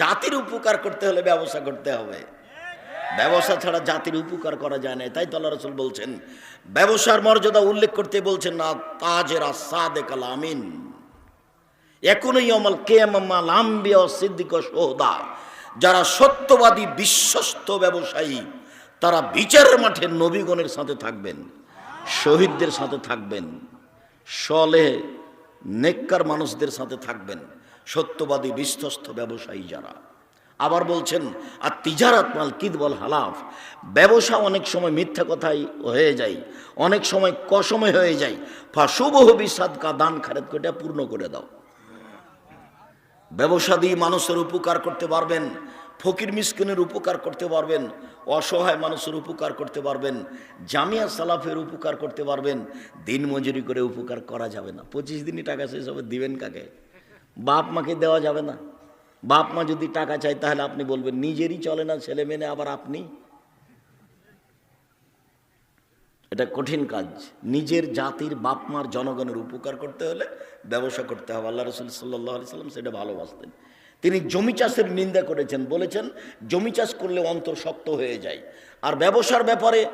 জাতির উপকার করতে হলে ব্যবসা করতে হবে। ব্যবসা ছাড়া জাতির উপকার করা যায় না তাই তো আল্লাহ রসুল বলছেন। ব্যবসার মর্যাদা উল্লেখ করতে বলছেন না, তাজের আসাদে আমিন। এখনই অমল কেমাল আম্বিয়া সিদ্দিক সোহদা যারা সত্যবাদী, বিশ্বস্ত ব্যবসায়ী, তারা বিচারের মাঠে নবীগণের সাথে থাকবেন, শহীদদের সাথে থাকবেন সলে নেককার মানুষদের সাথে থাকবেন। সত্যবাদী বিশ্বস্ত ব্যবসায়ী যারা। আবার বলছেন, আর তিজারাত মাল কিদবল হালাফ। ব্যবসা অনেক সময় মিথ্যা কথাই হয়ে যায়, অনেক সময় কসময় হয়ে যায়। ফাশুবহ বিসাদকা, দান খারেদ করে পূর্ণ করে দাও। ব্যবসা দিয়ে মানুষের উপকার করতে পারবেন, ফকির মিসকিনের উপকার করতে পারবেন, অসহায় মানুষের উপকার করতে পারবেন, জামিয়া সালাফের উপকার করতে পারবেন, দিন মজুরি করে উপকার করা যাবে না। পঁচিশ দিনই টাকা শেষ হবে, দিবেন কাকে? বাপ মাকে দেওয়া যাবে না। বাপ মা যদি টাকা চায়, তাহলে আপনি বলবেন, নিজেরই চলে না, ছেলে মেনে আবার আপনি? এটা কঠিন কাজ। নিজের জাতির বাপ মার জনগণের উপকার করতে হলে ব্যবসা করতে হবে। আল্লাহ রসুল সাল্লাহ আলি সাল্লাম সেটা ভালোবাসতেন। তিনি জমি চাষের নিন্দা করেছেন, বলেছেন, জমি চাষ করলে অন্তর শক্ত হয়ে যায়। আর ব্যবসার ব্যাপারে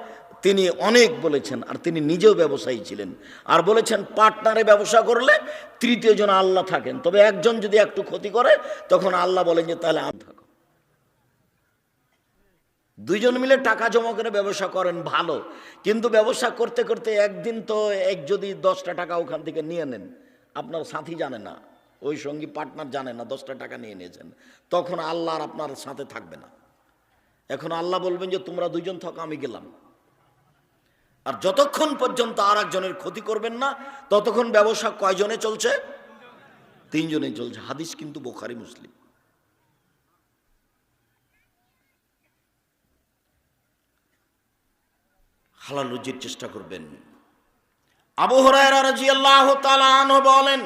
তিনি অনেক বলেছেন, আর তিনি নিজেও ব্যবসায়ী ছিলেন। আর বলেছেন, পার্টনারে ব্যবসা করলে তৃতীয় জন আল্লাহ থাকেন। তবে একজন যদি একটু ক্ষতি করে, তখন আল্লাহ বলেন যে, তাহলে আমি থাকো। দুইজন মিলে টাকা জমা করে ব্যবসা করেন, ভালো। কিন্তু ব্যবসা করতে করতে একদিন তো এক যদি দশটা টাকা ওখান থেকে নিয়ে নেন, আপনার সাথী জানে না, ওই সঙ্গী পার্টনার জানে না, দশটা টাকা নিয়ে নিয়েছেন, তখন আল্লাহ আর আপনার সাথে থাকবে না। এখন আল্লাহ বলবেন যে, তোমরা দুইজন থাকো, আমি গেলাম। আর যতক্ষণ পর্যন্ত আর একজনের ক্ষতি করবেন না, ততক্ষণ ব্যবসা কয়জনে চলছে? তিনজনে চলছে। হাদিস কিন্তু বোখারি, মুসলিম। হালাল রুজির চেষ্টা করবেন। আবু হরায়রা রাজিয়াল্লাহ আনহু বলেন